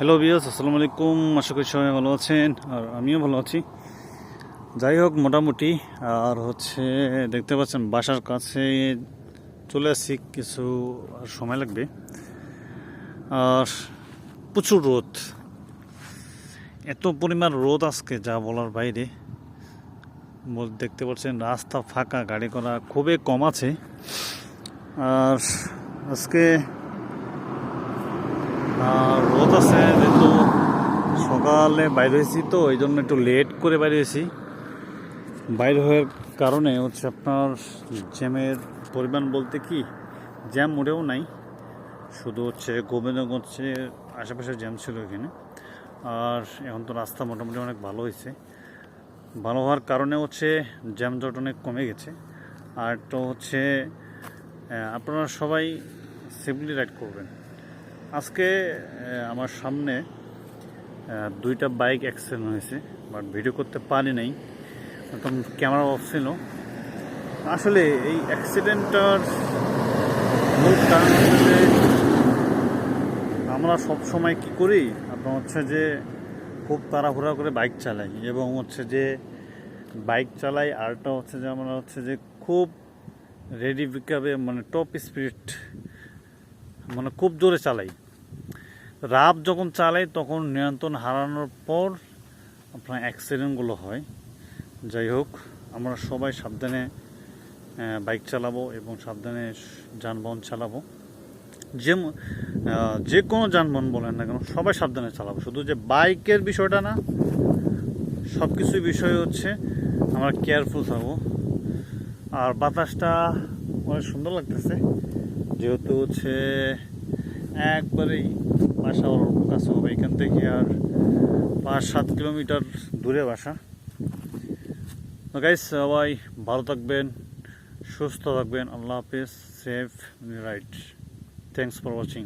Hello বিয়াস আসসালামু আলাইকুম আশা করি সবাই ভালো আছেন আর আমিও ভালো আছি যাই হোক মোটামুটি আর হচ্ছে দেখতে পাচ্ছেন বাসার কাছে চলে আসছি কিছু সময় লাগবে আর প্রচুর রোদ এত পরিমাণ রোদ আজকে যা বলার বাইরে দেখতে পাচ্ছেন রাস্তা ফাঁকা গাড়ি করা খুবই কম আছে আর আজকে আছে যেহেতু সকালে বাইরে হয়েছি তো, এই জন্য একটু লেট করে বাইরে হয়েছি। বাইরে হওয়ার কারণে হচ্ছে আপনার জ্যামের পরিমাণ বলতে কি, জ্যাম মোটেও নাই। শুধু হচ্ছে গোবিন্দগঞ্জের আশেপাশে জ্যাম ছিল এখানে। আর এখন তো রাস্তা মোটামুটি অনেক ভালো হয়েছে। ভালো হওয়ার কারণে হচ্ছে জ্যাম জট অনেক কমে গেছে। আর তো হচ্ছে আপনারা সবাই সেফলি রাইড করবেন। আজকে আমার সামনে দুইটা বাইক অ্যাক্সিডেন্ট হয়েছে বাট ভিডিও করতে পারি নাই। তখন ক্যামেরা অফ ছিল। আসলে এই অ্যাক্সিডেন্টটার মূল কারণ হচ্ছে আমরা সব সময় কি করি, আপনার হচ্ছে যে খুব তাড়াহুড়া করে বাইক চালাই এবং হচ্ছে যে বাইক চালাই আরটা হচ্ছে যে আমরা হচ্ছে যে খুব রেডি পিকআপে মানে টপ স্পিড মানে খুব জোরে চালাই। রাব যখন চালাই তখন নিয়ন্ত্রণ হারানোর পর আপনার অ্যাক্সিডেন্টগুলো হয়। যাই হোক, আমরা সবাই সাবধানে বাইক চালাবো এবং সাবধানে যানবাহন চালাবো। যে যে কোনো যানবাহন বলেন না কেন, সবাই সাবধানে চালাবো। শুধু যে বাইকের বিষয়টা না সব কিছুর বিষয় হচ্ছে আমরা কেয়ারফুল থাকব। আর বাতাসটা অনেক সুন্দর লাগতেছে। যেহেতু হচ্ছে একবারেই বাসা ওর কাছে হবে, এখান থেকে আর পাঁচ সাত কিলোমিটার দূরে বাসা। গাইস সবাই ভালো থাকবেন, সুস্থ থাকবেন, আল্লাহ হাফিজ safe right thanks for watching